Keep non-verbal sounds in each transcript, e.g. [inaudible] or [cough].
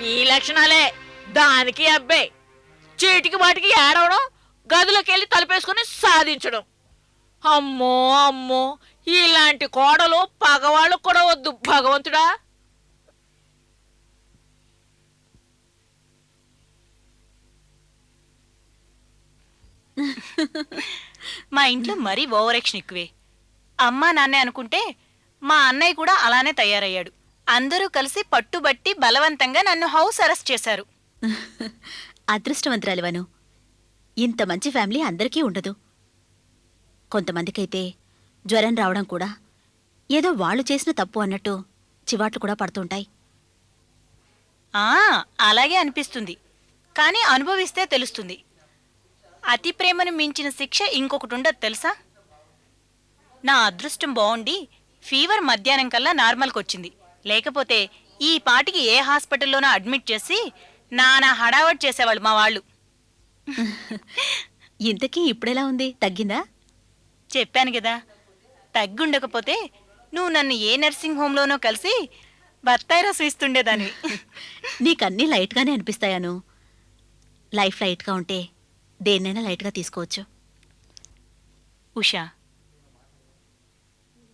ఈ లక్షణాలే. దానికి అబ్బాయి చీటికి వాటికి ఏడవడం గదిలోకి వెళ్ళి తలుపేసుకుని సాధించడం. అమ్మో అమ్మో. ఇలాంటి కోడలు పగవాళ్ళు కూడా వద్దు భగవంతుడా. మా ఇంట్లో మరీ ఓవర్ ఎక్కువే. అమ్మా నాన్నే అనుకుంటే మా అన్నయ్య కూడా అలానే తయారయ్యాడు. అందరూ కలిసి పట్టుబట్టి బలవంతంగా నన్ను హౌస్ అరెస్ట్ చేశారు. [laughs] అదృష్టవంతురాలివను ఇంత మంచి ఫ్యామిలీ అందరికీ ఉండదు. కొంతమందికైతే జ్వరం రావడం కూడా ఏదో వాళ్ళు చేసిన తప్పు అన్నట్టు చివాట్లు కూడా పడుతుంటాయి ఆ అలాగే అనిపిస్తుంది. కానీ అనుభవిస్తే తెలుస్తుంది. అతి ప్రేమను మించిన శిక్ష ఇంకొకటి ఉండదు తెలుసా? నా అదృష్టం బాగుండి ఫీవర్ మధ్యాహ్నం కల్లా నార్మల్కి వచ్చింది లేకపోతే ఈ పాటికి ఏ హాస్పిటల్లోనో అడ్మిట్ చేసి నానా హడావట్ చేసేవాళ్ళు మా వాళ్ళు. [laughs] ఇంతకీ ఇప్పుడెలా ఉంది? తగ్గిందా? చెప్పాను కదా తగ్గుండకపోతే నువ్వు నన్ను ఏ నర్సింగ్ హోమ్లోనో కలిసి బత్తాయి రసం ఇస్తుండేదాన్ని [laughs] నీకన్నీ లైట్గానే అనిపిస్తాయాను. లైఫ్ లైట్గా ఉంటే దేన్నైనా లైట్గా తీసుకోవచ్చు. ఉషా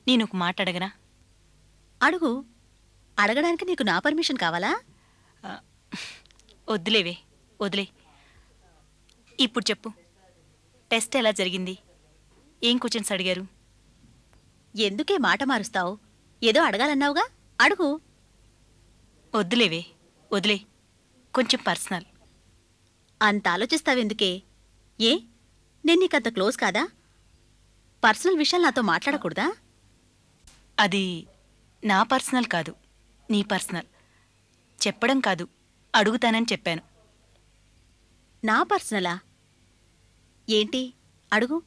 నేను ఒక మాట అడగనా? అడుగు. అడగడానికి నీకు నా పర్మిషన్ కావాలా? వద్దులేవే వదిలే. ఇప్పుడు చెప్పు టెస్ట్ ఎలా జరిగింది? ఏం క్వశ్చన్స్ అడిగారు? ఎందుకే మాట మారుస్తావు? ఏదో అడగాలన్నావుగా? అడుగు. వద్దులేవే వదిలే. కొంచెం పర్సనల్. అంత ఆలోచిస్తావెందుకే? ఏ? నేను నీకంత క్లోజ్ కాదా? పర్సనల్ విషయాలు నాతో మాట్లాడకూడదా? అది నా పర్సనల్ కాదు. నీ పర్సనల్. చెప్పడం కాదు అడుగుతానని చెప్పాను. నా పర్సనలా? ఏంటి? అడుగు.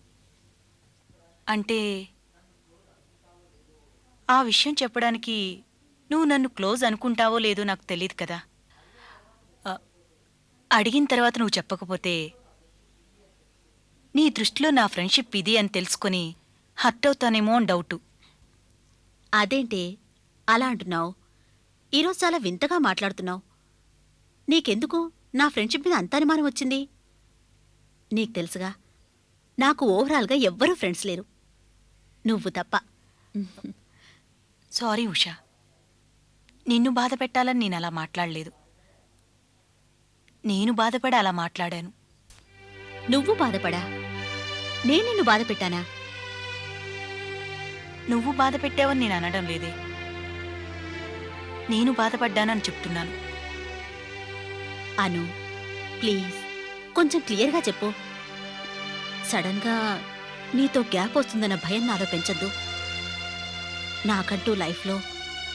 అంటే ఆ విషయం చెప్పడానికి నువ్వు నన్ను క్లోజ్ అనుకుంటావో లేదో నాకు తెలియదు కదా. అడిగిన తర్వాత నువ్వు చెప్పకపోతే నీ దృష్టిలో నా ఫ్రెండ్షిప్ ఇది అని తెలుసుకొని హర్ట్ అవుతానేమో అని డౌటు. అదేంటి? అలా అంటున్నావు? ఈరోజు చాలా వింతగా మాట్లాడుతున్నావు. నీకెందుకు? నా ఫ్రెండ్షిప్ మీద అంత అనుమానం వచ్చింది. నీకు తెలుసుగా నాకు ఓవరాల్గా ఎవ్వరూ ఫ్రెండ్స్ లేరు. నువ్వు తప్ప. సారీ ఉషా. నిన్ను బాధ పెట్టాలని నేను అలా మాట్లాడలేదు. నేను బాధపడి అలా మాట్లాడాను. నువ్వు బాధపడా? నేను నిన్ను బాధ పెట్టానా? నువ్వు బాధ పెట్టావని నేను అనడం లేదే. నేను బాధపడ్డానని చెప్తున్నాను. అను ప్లీజ్ కొంచెం క్లియర్గా చెప్పు. సడన్గా నీతో గ్యాప్ వస్తుందన్న భయం నాలో పెంచద్దు. నాకంటూ లైఫ్లో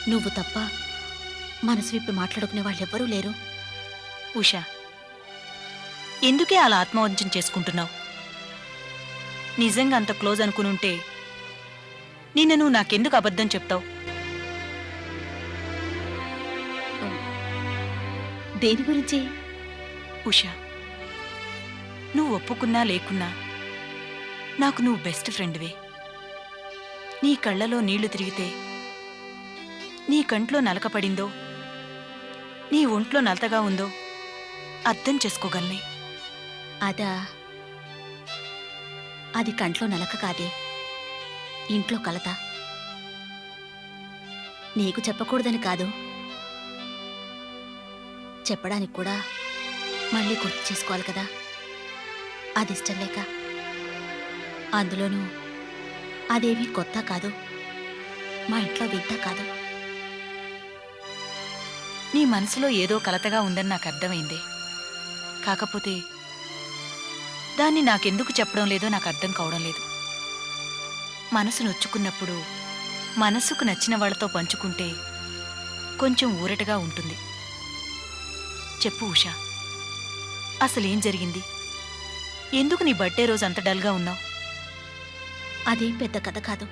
నువ్వు తప్ప మనసు విప్పి మాట్లాడుకునే వాళ్ళెవ్వరూ లేరు. ఉషా ఎందుకే అలా ఆత్మవంచం చేసుకుంటున్నావు? నిజంగా అంత క్లోజ్ అనుకునుంటే నిన్న నువ్వు నాకెందుకు అబద్ధం చెప్తావు? దేని గురించి? ఉషా నువ్వు ఒప్పుకున్నా లేకున్నా నాకు నువ్వు బెస్ట్ ఫ్రెండ్వే. నీ కళ్ళలో నీళ్ళు తిరిగితే నీ కంట్లో నలక పడిందో నీ ఒంట్లో నలతగా ఉందో అర్థం చేసుకోగలనే. అదా అది కంట్లో నలక కాదే ఇంట్లో కలత. నీకు చెప్పకూడదని కాదు. చెప్పడానికి కూడా మళ్ళీ గుర్తు చేసుకోవాలి కదా? అది ఇష్టం లేక. అందులోనూ అదేమీ కొత్త కాదు. మా ఇంట్లో వింత కాదు. నీ మనసులో ఏదో కలతగా ఉందని నాకు అర్థమైంది. కాకపోతే దాన్ని నాకెందుకు చెప్పడం లేదో నాకు అర్థం కావడం లేదు. మనసు నొచ్చుకున్నప్పుడు మనసుకు నచ్చిన వాళ్ళతో పంచుకుంటే కొంచెం ఊరటగా ఉంటుంది. చెప్పు ఉషా. అసలేం జరిగింది? ఎందుకు నీ బర్త్డే రోజు అంత డల్గా ఉన్నావు? అదేం పెద్ద కథ కాదు.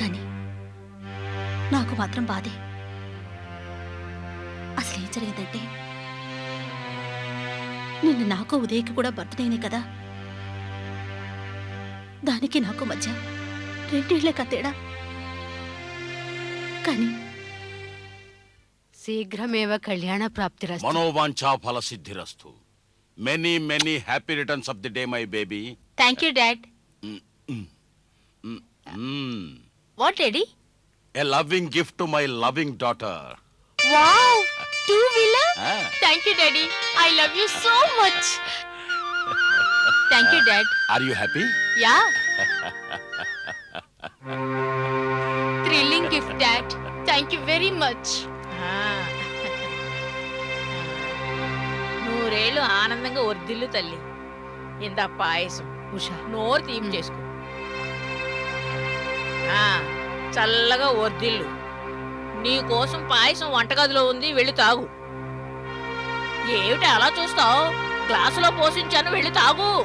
కానీ నాకు మాత్రం బాధే. అసలు ఏం జరిగిందంటే నిన్న నాకు ఉదయకి కూడా బర్త్డేనే కదా. దానికి నాకు మధ్య రెండేళ్ళే తేడా. కానీ శీఘ్రమేవ కళ్యాణ ప్రాప్తిరస్తు మనోవాంఛా ఫల సిద్ధిరస్తు many many happy returns of the day my baby thank you dad what daddy a loving gift to my loving daughter wow two wheeler thank you daddy I love you so much thank you dad are you happy yeah thrilling gift dad thank you very much నూరేళ్ళు ఆనందంగా వర్ధిల్లు తల్లి. ఇంత పాయసం. ఉషా నోరు తీపి చేసుకో. ఆ, చల్లగా వర్ధిల్లు నీ కోసం పాయసం వంటగదిలో ఉంది వెళ్ళి తాగు. ఏమిటి అలా చూస్తావు? గ్లాసులో పోషించాను వెళ్ళి తాగు.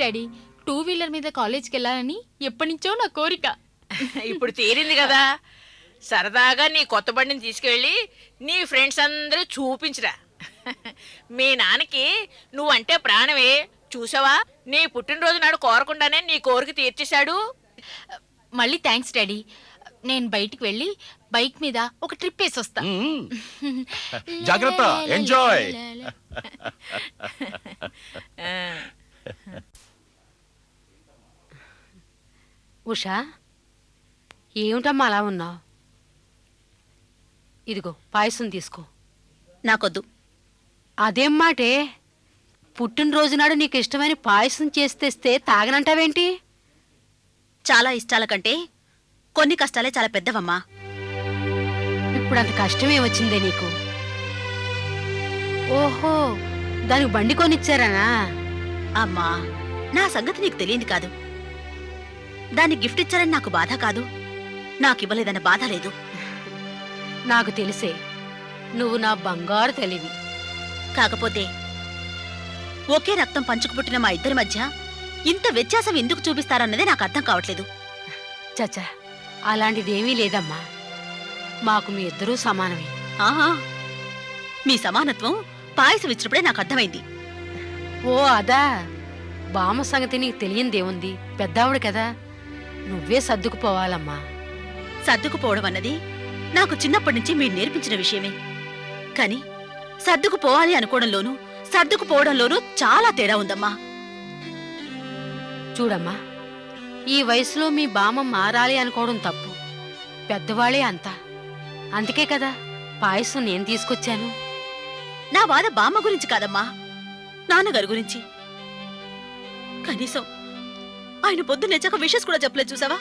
డాడీ టూ వీలర్ మీద కాలేజ్కి వెళ్ళాలని ఎప్పటి నుంచో నా కోరిక. ఇప్పుడు తీరింది కదా. సరదాగా నీ కొత్త బండిని తీసుకెళ్ళి నీ ఫ్రెండ్స్ అందరూ చూపించరా. మీ నాన్నకి నువ్వంటే ప్రాణమే. చూసావా? నీ పుట్టినరోజు నాడు కోరకుండానే నీ కోరిక తీర్చేశాడు. మళ్ళీ థ్యాంక్స్ డాడీ. నేను బయటికి వెళ్ళి బైక్ మీద ఒక ట్రిప్ వేసి వస్తా [laughs] జాగ్రత్త. ఎంజాయ్ [laughs] ఉషా ఏమిటమ్మా అలా ఉన్నావు? ఇదిగో పాయసం తీసుకో. నాకొద్దు. అదేం మాటే? పుట్టినరోజు నాడు నీకు ఇష్టమైన పాయసం చేసి తెస్తే తాగనంటావేంటి? చాలా ఇష్టాల కంటే కొన్ని కష్టాలే చాలా పెద్దవమ్మా. ఇప్పుడు అంత కష్టమే వచ్చిందే నీకు. ఓహో దానికి బండి కొనిచ్చారనా? అమ్మా నా సంగతి నీకు తెలియంది కాదు. దాన్ని గిఫ్ట్ ఇచ్చారని నాకు బాధ కాదు. నాకు ఇవ్వలేదన్న బాధ లేదు. నాకు తెలిసే నువ్వు నా బంగారు తెలివి. కాకపోతే ఒకే రక్తం పంచుకు పుట్టిన మా ఇద్దరి మధ్య ఇంత వ్యత్యాసం ఎందుకు చూపిస్తారన్నదే నాకు అర్థం కావట్లేదు. చచ్చా అలాంటిదేమీ లేదమ్మా. మాకు మీ ఇద్దరూ సమానమే. ఆహా మీ సమానత్వం పాయసం ఇచ్చినప్పుడే నాకు అర్థమైంది. ఓ అదా. బామ్మ సంగతి నీకు తెలియందేముంది? పెద్దావిడ కదా. నువ్వే సర్దుకుపోవాలమ్మా. సర్దుకుపోవడం అన్నది నాకు చిన్నప్పటి నుంచి మీరు నేర్పించిన విషయమే. కాని సర్దుకుపోవాలి అనుకోవడంలోనూ సర్దుకుపోవడంలోనూ చాలా తేడా ఉందమ్మా. చూడమ్మా ఈ వయసులో మీ బామ్మ మారాలి అనుకోవడం తప్పు. పెద్దవాళ్ళే అంతా. అందుకే కదా పాయసం నేను తీసుకొచ్చాను. నా బాధ బామ్మ గురించి కాదమ్మా. నాన్నగారి గురించి. కనీసం ఆయన పొద్దున్న లేచాక విషెస్ కూడా చెప్పలేదు చూసావా?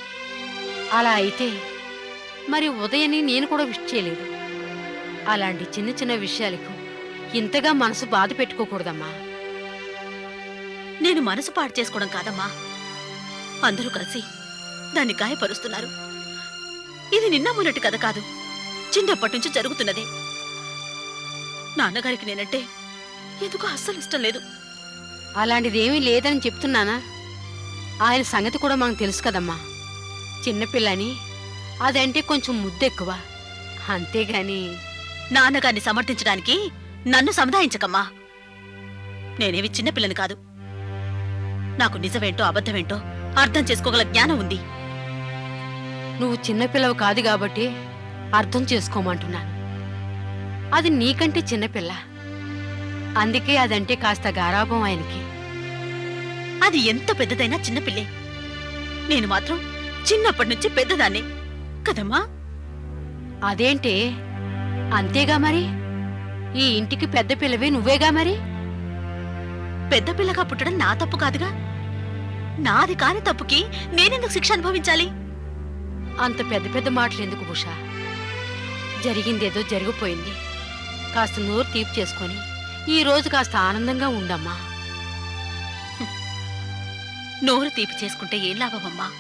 అలా అయితే మరి ఉదయాన్ని నేను కూడా విష్ చేయలేదు. అలాంటి చిన్న చిన్న విషయాలకు ఇంతగా మనసు బాధ పెట్టుకోకూడదమ్మా. నేను మనసు పాడు చేసుకోవడం కాదమ్మా. అందరూ కలిసి దాన్ని గాయపరుస్తున్నారు. ఇది నిన్న మొన్నటి కథ కాదు. చిన్నప్పటి నుంచి జరుగుతున్నదే. నాన్నగారికి నేనంటే ఎందుకో అస్సలు ఇష్టం లేదు. అలాంటిదేమీ లేదని చెప్తున్నానా? ఆయన సంగతి కూడా మనకు తెలుసు కదమ్మా. చిన్నపిల్లని అదంటే కొంచెం ముద్దెక్కువ. అంతేగాని నాన్నగారిని సమర్థించడానికి నన్ను సముదాయించకమ్మా. నేనేవి చిన్నపిల్లని కాదు. నాకు నిజమేంటో అబద్ధమేంటో అర్థం చేసుకోగల జ్ఞానం ఉంది. నువ్వు చిన్నపిల్లవు కాదు కాబట్టి అర్థం చేసుకోమంటున్నాను అది నీకంటే చిన్నపిల్ల అందుకే అదంటే కాస్త గారాభం ఆయనకి. అది ఎంత పెద్దదైనా చిన్నపిల్లే నేను మాత్రం చిన్నప్పటి నుంచి పెద్దదాన్నే. కదమ్మా? అదేంటే? అంతేగా మరి? ఈ ఇంటికి పెద్ద పిల్లవే నువ్వేగా మరి? పెద్ద పిల్లగా పుట్టడం నా తప్పు కాదుగా? నాది కాని తప్పుకి నేనెందుకు శిక్ష అనుభవించాలి? అంత పెద్ద పెద్ద మాటలు ఎందుకు ఉషా? జరిగిందేదో జరిగిపోయింది. కాస్త నోరు తీపి చేసుకొని. ఈ రోజు కాస్త ఆనందంగా ఉండమ్మా. నోరు తీపి చేసుకుంటే ఏం లాభమమ్మా?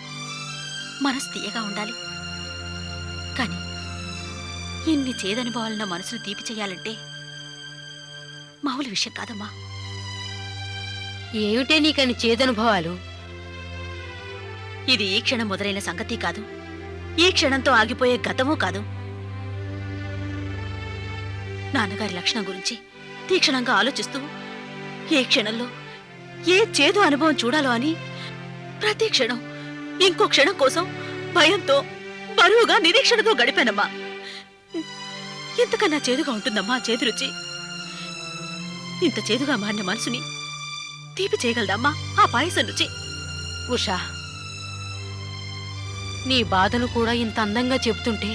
మనసు తీయగా ఉండాలి. కాని ఇన్ని చేదనుభవాలన్న మనసును తీపి చేయాలంటే మామూలు విషయం కాదమ్మా. ఏమిటే నీకని చేదనుభవాలు? ఇది ఈ క్షణం మొదలైన సంగతి కాదు. ఈ క్షణంతో ఆగిపోయే గతమూ కాదు. నాన్నగారి లక్షణం గురించి తీక్షణంగా ఆలోచిస్తూ ఏ క్షణంలో? ఏ చేదు అనుభవం చూడాలో అని? ప్రతి క్షణం ఇంకో క్షణం కోసం భయంతో బరువుగా నిరీక్షణతో గడిపానమ్మా. ఇంతకన్నా చేదుగా ఉంటుందమ్మా చేదు రుచి. ఇంత చేదుగా మారిన మనసుని తీపి చేయగలదమ్మా ఆ పాయసం రుచి? ఉషా నీ బాధను కూడా ఇంత అందంగా చెబుతుంటే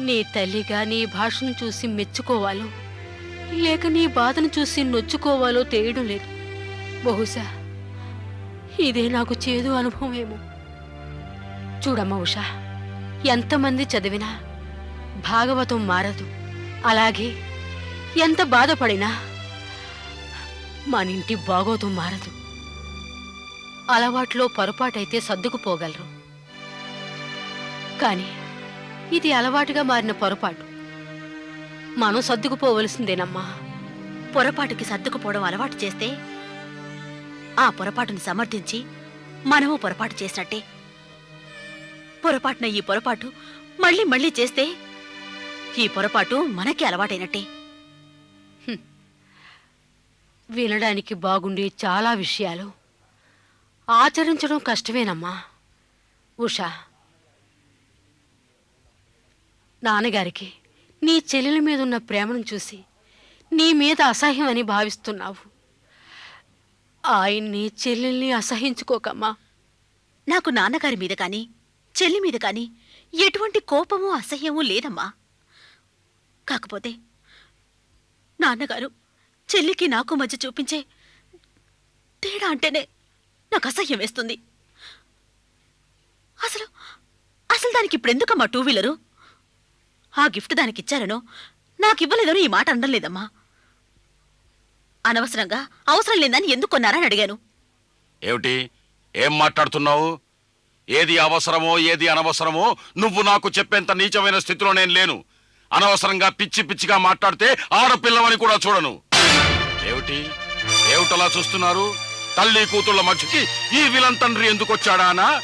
నీ తల్లిగా నీ భాషను చూసి మెచ్చుకోవాలో? లేక నీ బాధను చూసి నొచ్చుకోవాలో తెలియడం లేదు. బహుశా ఇదే నాకు చేదు అనుభవమేమో. చూడమ్మ ఉషా ఎంతమంది చదివినా భాగవతం మారదు. అలాగే ఎంత బాధపడినా మన ఇంటి బాగోతం మారదు. అలవాట్లో పొరపాటైతే సర్దుకుపోగలరు. కానీ ఇది అలవాటుగా మారిన పొరపాటు. మనం సర్దుకుపోవలసిందేనమ్మా. పొరపాటుకి సర్దుకుపోవడం అలవాటు చేస్తే ఆ పొరపాటుని సమర్థించి మనము పొరపాటు చేసినట్టే. పొరపాటున ఈ పొరపాటు మళ్ళీ మళ్ళీ చేస్తే ఈ పొరపాటు మనకి అలవాటైనట్టే. వినడానికి బాగుండే చాలా విషయాలు. ఆచరించడం కష్టమేనమ్మా. ఉషా. నాన్నగారికి నీ చెల్లెల మీద ఉన్న ప్రేమను చూసి నీ మీద అసహ్యం అని భావిస్తున్నావు. ఆయన్ని చెల్లెల్ని అసహించుకోకమ్మా. నాకు నాన్నగారి మీద కానీ చెల్లి మీద కానీ ఎటువంటి కోపము అసహ్యము లేదమ్మా. కాకపోతే నాన్నగారు చెల్లికి నాకు మధ్య చూపించే తేడా అంటేనే నాకు అసహ్యం వేస్తుంది. అసలు అసలు దానికి ఇప్పుడు ఎందుకమ్మా టూ వీలరు? ఆ గిఫ్ట్ దానికి ఇచ్చారనో నాకు ఈ మాట అనడం లేదమ్మా అనవసరంగా అవసరం లేదని ఎందుకు కొన్నారని అడిగాను. ఏమిటి? ఏం మాట్లాడుతున్నావు? ఏది అవసరమో ఏది అనవసరమో నువ్వు నాకు చెప్పేంత నీచమైన స్థితిలో నేను లేను. అనవసరంగా పిచ్చి పిచ్చిగా మాట్లాడితే ఆడపిల్లవని కూడా చూడను. ఏమిటి? ఏమిటలా చూస్తున్నారు? తల్లి కూతుళ్ళ మధ్యకి ఈ విలన్ తండ్రి ఎందుకు వచ్చాడానా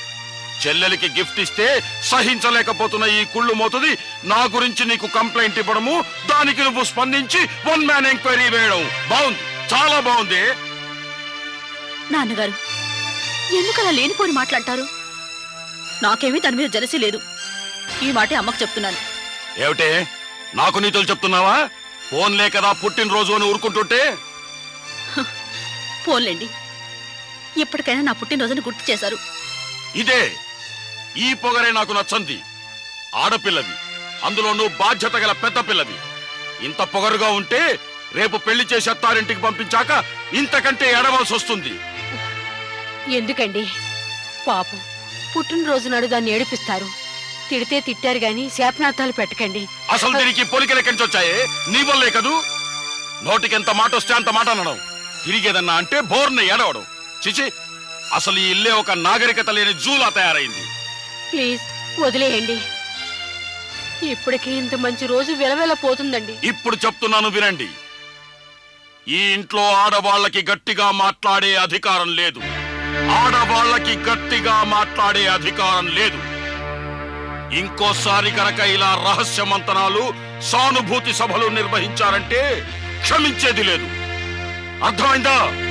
చెల్లెలికి గిఫ్ట్ ఇస్తే సహించలేకపోతున్న ఈ కుళ్ళు మోతుది. నా గురించి నీకు కంప్లైంట్ ఇవ్వడము దానికి నువ్వు స్పందించి వన్ మ్యాన్ ఎంక్వైరీ వేయడం. బాగుంది. చాలా బాగుంది. నాన్నగారు ఎందుకలా లేనిపోని మాట్లాడతారు? నాకేమీ తన మీద జలసి లేదు. ఈ మాటే అమ్మకు చెప్తున్నాను. ఏమిటే? నాకు నీతులు చెప్తున్నావా? ఫోన్లే కదా పుట్టినరోజు అని ఊరుకుంటుంటే? పోన్లేండి ఇప్పటికైనా నా పుట్టినరోజుని గుర్తు చేశారు. ఇదే. ఈ పొగరే నాకు నచ్చంది. ఆడపిల్లవి అందులోనూ బాధ్యత గల పెద్ద పిల్లవి. ఇంత పొగరుగా ఉంటే రేపు పెళ్ళి చేసి అత్తారింటికి పంపించాక ఇంతకంటే ఎడవలసి వస్తుంది. ఎందుకండి? పాపం పుట్టినరోజు నాడు దాన్ని ఏడిపిస్తారు. తిడితే తిట్టారు గాని శాపనార్థాలు పెట్టకండి. అసలు దీనికి పొలికలు ఎక్కడి నుంచి వచ్చాయే? నీ వల్లే కదూ? నోటికి ఎంత మాట వస్తే అంత మాట అనడం. తిరిగేదన్నా అంటే బోర్ని ఏడవడం. చిచి అసలు ఈ ఇల్లే ఒక నాగరికత లేని జూలా తయారైంది. ప్లీజ్ వదిలేయండి. ఇప్పటికి ఇంత మంచి రోజు వెలవెల పోతుందండి. ఇప్పుడు చెప్తున్నాను వినండి. ఈ ఇంట్లో ఆడవాళ్ళకి గట్టిగా మాట్లాడే అధికారం లేదు. ఆడవాళ్ళకి గట్టిగా మాట్లాడే అధికారం లేదు. ఇంకోసారి కనుక ఇలా రహస్య మంతనాలు సానుభూతి సభలు నిర్వహించారంటే క్షమించేది లేదు. అర్థమైందా?